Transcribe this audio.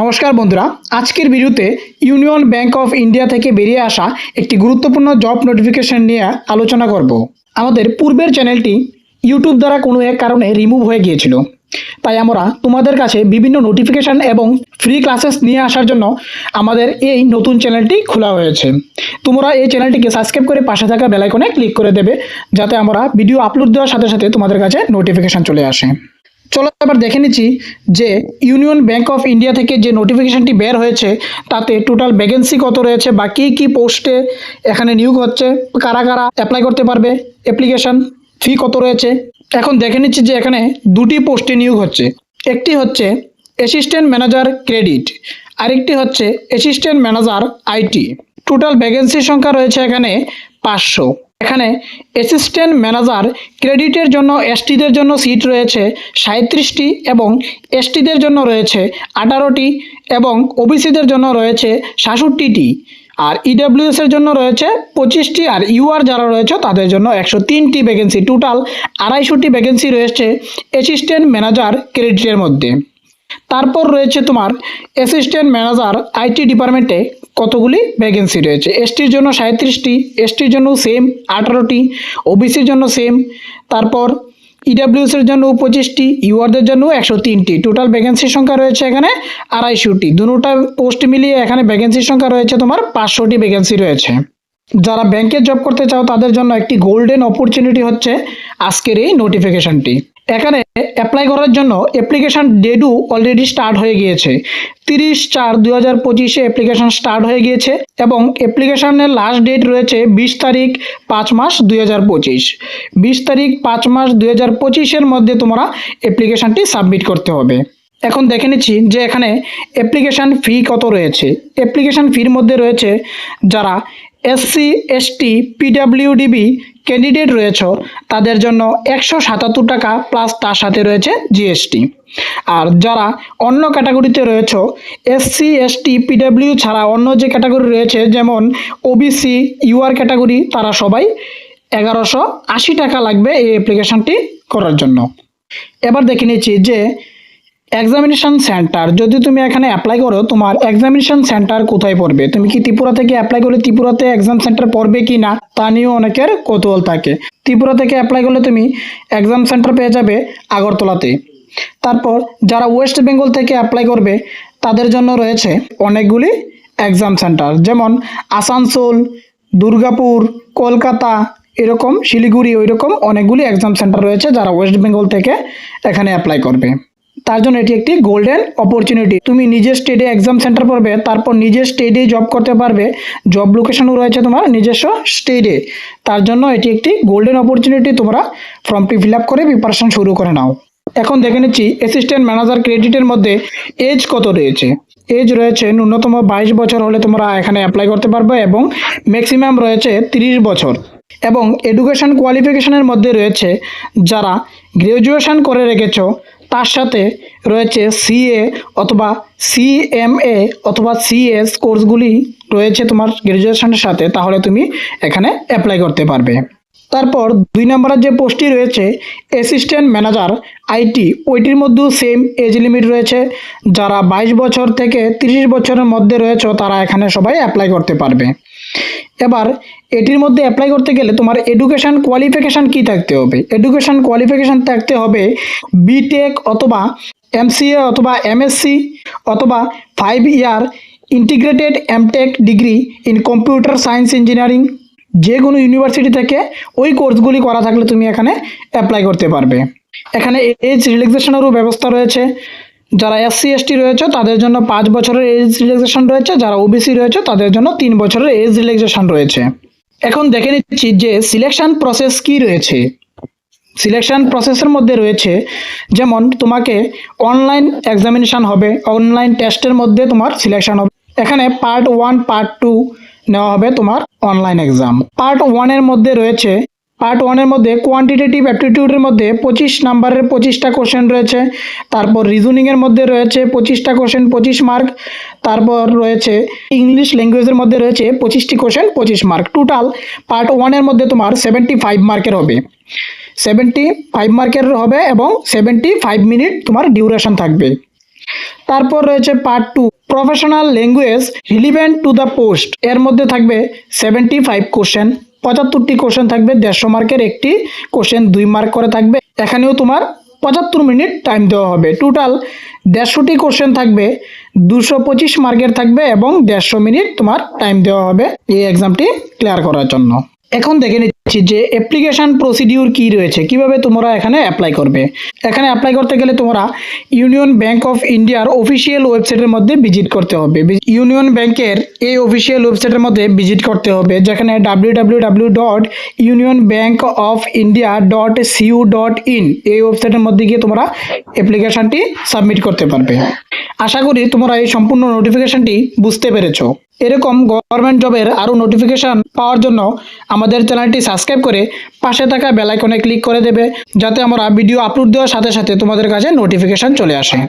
নমস্কার বন্ধুরা, আজকের ভিডিওতে ইউনিয়ন ব্যাংক অফ ইন্ডিয়া থেকে বেরিয়ে আসা একটি গুরুত্বপূর্ণ জব নোটিফিকেশন নিয়ে আলোচনা করব। আমাদের পূর্বের চ্যানেলটি ইউটিউব দ্বারা কোনো এক কারণে রিমুভ হয়ে গিয়েছিল। তাই আমরা তোমাদের কাছে বিভিন্ন নোটিফিকেশান এবং ফ্রি ক্লাসেস নিয়ে আসার জন্য আমাদের এই নতুন চ্যানেলটি খোলা হয়েছে। তোমরা এই চ্যানেলটিকে সাবস্ক্রাইব করে পাশে থাকা বেলাইকনে ক্লিক করে দেবে, যাতে আমরা ভিডিও আপলোড দেওয়ার সাথে সাথে তোমাদের কাছে নোটিফিকেশান চলে আসে। চলো এবার দেখে নিচ্ছি যে ইউনিয়ন ব্যাংক অফ ইন্ডিয়া থেকে যে নোটিফিকেশনটি বের হয়েছে, তাতে টোটাল ভ্যাকেন্সি কত রয়েছে বা কী কী পোস্টে এখানে নিয়োগ হচ্ছে, কারা কারা অ্যাপ্লাই করতে পারবে অ্যাপ্লিকেশন ফি কত রয়েছে? এখন দেখে নিচ্ছি যে এখানে দুটি পোস্টে নিয়োগ হচ্ছে। একটি হচ্ছে অ্যাসিস্ট্যান্ট ম্যানেজার ক্রেডিট আরেকটি হচ্ছে অ্যাসিস্ট্যান্ট ম্যানেজার আইটি টোটাল ভ্যাকেন্সির সংখ্যা রয়েছে এখানে পাঁচশো। এখানে অ্যাসিস্ট্যান্ট ম্যানেজার ক্রেডিটের জন্য এসটিদের জন্য সিট রয়েছে সাঁত্রিশটি এবং এসটিদের জন্য রয়েছে আঠারোটি এবং ওবিসিদের জন্য রয়েছে সাতষট্টিটি। আর ইডাব্লিউএস এর জন্য রয়েছে পঁচিশটি আর ইউআর যারা রয়েছে তাদের জন্য একশো তিনটি ভ্যাকেন্সি টোটাল আড়াইশোটি ভ্যাকেন্সি রয়েছে অ্যাসিস্ট্যান্ট ম্যানেজার ক্রেডিটের মধ্যে। তারপর রয়েছে তোমার অ্যাসিস্ট্যান্ট ম্যানেজার আইটি ডিপার্টমেন্টে কতগুলি ভ্যাকেন্সি রয়েছে? এসটির জন্য সাঁত্রিশটি এসটির জন্য সেম আঠারোটি ওবিসির জন্য সেম তারপর ইডাব্লিউএস এর জন্য পঁচিশটি ইউআরদের জন্য একশো তিনটি। টোটাল ভ্যাকেন্সির সংখ্যা রয়েছে এখানে আড়াইশোটি। দুটা পোস্ট মিলিয়ে এখানে ভ্যাকেন্সির সংখ্যা রয়েছে তোমার পাঁচশোটি ভ্যাকেন্সি রয়েছে। যারা ব্যাংকে জব করতে চাও, তাদের জন্য একটি গোল্ডেন অপরচুনিটি হচ্ছে আজকের এই নোটিফিকেশনটি এখানে অ্যাপ্লাই করার জন্য অ্যাপ্লিকেশন ডেটও অলরেডি স্টার্ট হয়ে গিয়েছে। তিরিশ চার দু হাজার পঁচিশে অ্যাপ্লিকেশন স্টার্ট হয়ে গিয়েছে এবং অ্যাপ্লিকেশনের লাস্ট ডেট রয়েছে বিশ তারিখ পাঁচ মাস দুই হাজার পঁচিশ। বিশ তারিখ পাঁচ মাস দুই হাজার পঁচিশের মধ্যে তোমরা অ্যাপ্লিকেশনটি সাবমিট করতে হবে। এখন দেখে নিচ্ছি যে এখানে অ্যাপ্লিকেশান ফি কত রয়েছে। অ্যাপ্লিকেশান ফির মধ্যে রয়েছে যারা এসসি এসটি পিডাব্লিউডিবি ক্যান্ডিডেট রয়েছে, তাদের জন্য একশো সাতাত্তর টাকা প্লাস তার সাথে রয়েছে জিএসটি আর যারা অন্য ক্যাটাগরিতে রয়েছে এসসি এসটি পিডাব্লিউ ছাড়া অন্য যে ক্যাটাগরি রয়েছে, যেমন ওবিসি ইউআর ক্যাটাগরি তারা সবাই এগারোশো আশি টাকা লাগবে এই অ্যাপ্লিকেশনটি করার জন্য। এবার দেখে নিচ্ছি যে এক্সামিনেশন সেন্টার যদি তুমি এখানে অ্যাপ্লাই করো, তোমার এক্সামিনেশন সেন্টার কোথায় পড়বে? তুমি কি ত্রিপুরা থেকে অ্যাপ্লাই করলে ত্রিপুরাতে এক্সাম সেন্টার পড়বে কি না? তা নিয়েও অনেকের কৌতূহল থাকে। ত্রিপুরা থেকে অ্যাপ্লাই করলে তুমি এক্সাম সেন্টার পেয়ে যাবে আগরতলাতে। তারপর যারা ওয়েস্ট বেঙ্গল থেকে অ্যাপ্লাই করবে, তাদের জন্য রয়েছে অনেকগুলি এক্সাম সেন্টার যেমন আসানসোল দুর্গাপুর কলকাতা এরকম শিলিগুড়ি ওই রকম অনেকগুলি এক্সাম সেন্টার রয়েছে যারা ওয়েস্ট বেঙ্গল থেকে এখানে অ্যাপ্লাই করবে। তার জন্য এটি একটি গোল্ডেন অপরচুনিটি তুমি নিজের স্টেটে এক্সাম সেন্টার পড়বে, তারপর নিজের স্টেটে জব করতে পারবে। জব লোকেশনও রয়েছে তোমার নিজস্ব স্টেটে তার জন্য এটি একটি গোল্ডেন অপরচুনিটি তোমরা ফর্মটি ফিল আপ করে প্রিপারেশন শুরু করে নাও। এখন দেখে নিচ্ছি অ্যাসিস্ট্যান্ট ম্যানেজার ক্রেডিটের মধ্যে এজ কত রয়েছে। এজ রয়েছে ন্যূনতম বাইশ বছর হলে তোমরা এখানে অ্যাপ্লাই করতে পারবে এবং ম্যাক্সিমাম রয়েছে তিরিশ বছর। এবং এডুকেশন কোয়ালিফিকেশনের মধ্যে রয়েছে যারা গ্র্যাজুয়েশন করে রেখেছো তার সাথে রয়েছে সিএ অথবা সিএমএ অথবা সিএস কোর্সগুলি রয়েছে তোমার গ্র্যাজুয়েশনের সাথে, তাহলে তুমি এখানে অ্যাপ্লাই করতে পারবে। তারপর দুই নম্বরের যে পোস্টটি রয়েছে অ্যাসিস্ট্যান্ট ম্যানেজার আইটি ওইটির মধ্যেও সেম এজ লিমিট রয়েছে। যারা বাইশ বছর থেকে তিরিশ বছরের মধ্যে রয়েছে, তারা এখানে সবাই অ্যাপ্লাই করতে পারবে। এবার এটির মধ্যে অ্যাপ্লাই করতে গেলে তোমার এডুকেশান কোয়ালিফিকেশান কি থাকতে হবে? এডুকেশান কোয়ালিফিকেশান থাকতে হবে বিটেক অথবা এমসিএ অথবা এমএসসি অথবা five year integrated MTech degree in computer science engineering যে কোনো ইউনিভার্সিটি থেকে ওই কোর্সগুলি করা থাকলে তুমি এখানে অ্যাপ্লাই করতে পারবে। এখানে এজ রিল্যাক্সেশনেরও ব্যবস্থা রয়েছে। যারা এসসি এসটি রয়েছে, তাদের জন্য পাঁচ বছরের এজ রিল্যাক্সেশন রয়েছে। যারা ওবিসি রয়েছে, তাদের জন্য তিন বছরের এজ রিল্যাক্সেশন রয়েছে। এখন দেখে নিচ্ছি যে সিলেকশন প্রসেস কি রয়েছে। সিলেকশন প্রসেসের মধ্যে রয়েছে, যেমন তোমাকে অনলাইন এক্সামিনেশান হবে অনলাইন টেস্টের মধ্যে তোমার সিলেকশন হবে। এখানে পার্ট ওয়ান পার্ট টু নেওয়া হবে তোমার অনলাইন এক্সাম পার্ট ওয়ানের মধ্যে রয়েছে পার্ট ওয়ানের মধ্যে কোয়ান্টিটেটিভ অ্যাপটিটিউডের মধ্যে পঁচিশ নাম্বারের পঁচিশটা কোশ্চেন রয়েছে। তারপর রিজনিংয়ের মধ্যে রয়েছে পঁচিশটা কোশ্চেন পঁচিশ মার্ক তারপর রয়েছে ইংলিশ ল্যাঙ্গুয়েজের মধ্যে রয়েছে পঁচিশটি কোশ্চেন পঁচিশ মার্ক টোটাল পার্ট ওয়ানের মধ্যে তোমার সেভেন্টি ফাইভ মার্কের হবে। সেভেন্টি ফাইভ মার্কের হবে এবং সেভেন্টি ফাইভ মিনিট তোমার ডিউরেশন থাকবে। তারপর রয়েছে part two professional language relevant to the post এর মধ্যে থাকবে সেভেন্টি ফাইভ কোশ্চেন পঁচাত্তরটি কোশ্চেন থাকবে, দেড়শো মার্কের একটি কোশ্চেন দুই মার্ক করে থাকবে। এখানেও তোমার পঁচাত্তর মিনিট টাইম দেওয়া হবে। টোটাল দেড়শোটি কোশ্চেন থাকবে, দুশো পঁচিশ মার্কের থাকবে এবং দেড়শো মিনিট তোমার টাইম দেওয়া হবে। এই এক্সামটি ক্লিয়ার করার জন্য। এখন দেখে যে অ্যাপ্লিকেশন প্রসিডিউর কি রয়েছে, কীভাবে তোমরা এখানে অ্যাপ্লাই করবে। এখানে অ্যাপ্লাই করতে গেলে তোমরা ইউনিয়ন ব্যাংক অফ ইন্ডিয়ার অফিসিয়াল ওয়েবসাইটের মধ্যে ভিজিট করতে হবে। ইউনিয়ন ব্যাংকের এই অফিসিয়াল ওয়েবসাইটের মধ্যে ভিজিট করতে হবে, যেখানে W W W dot union bank of India dot co dot in এই ওয়েবসাইটের মধ্যে গিয়ে তোমরা অ্যাপ্লিকেশনটি সাবমিট করতে পারবে। আশা করি তোমরা এই সম্পূর্ণ নোটিফিকেশনটি বুঝতে পেরেছ। এরকম গভর্নমেন্ট জবের আরও নোটিফিকেশান পাওয়ার জন্য আমাদের চ্যানেলটি সাবস্ক্রাইব করে পাশে থাকা বেলাইকনে ক্লিক করে দেবে, যাতে আমরা ভিডিও আপলোড দেওয়ার সাথে সাথে তোমাদের কাছে নোটিফিকেশান চলে আসে।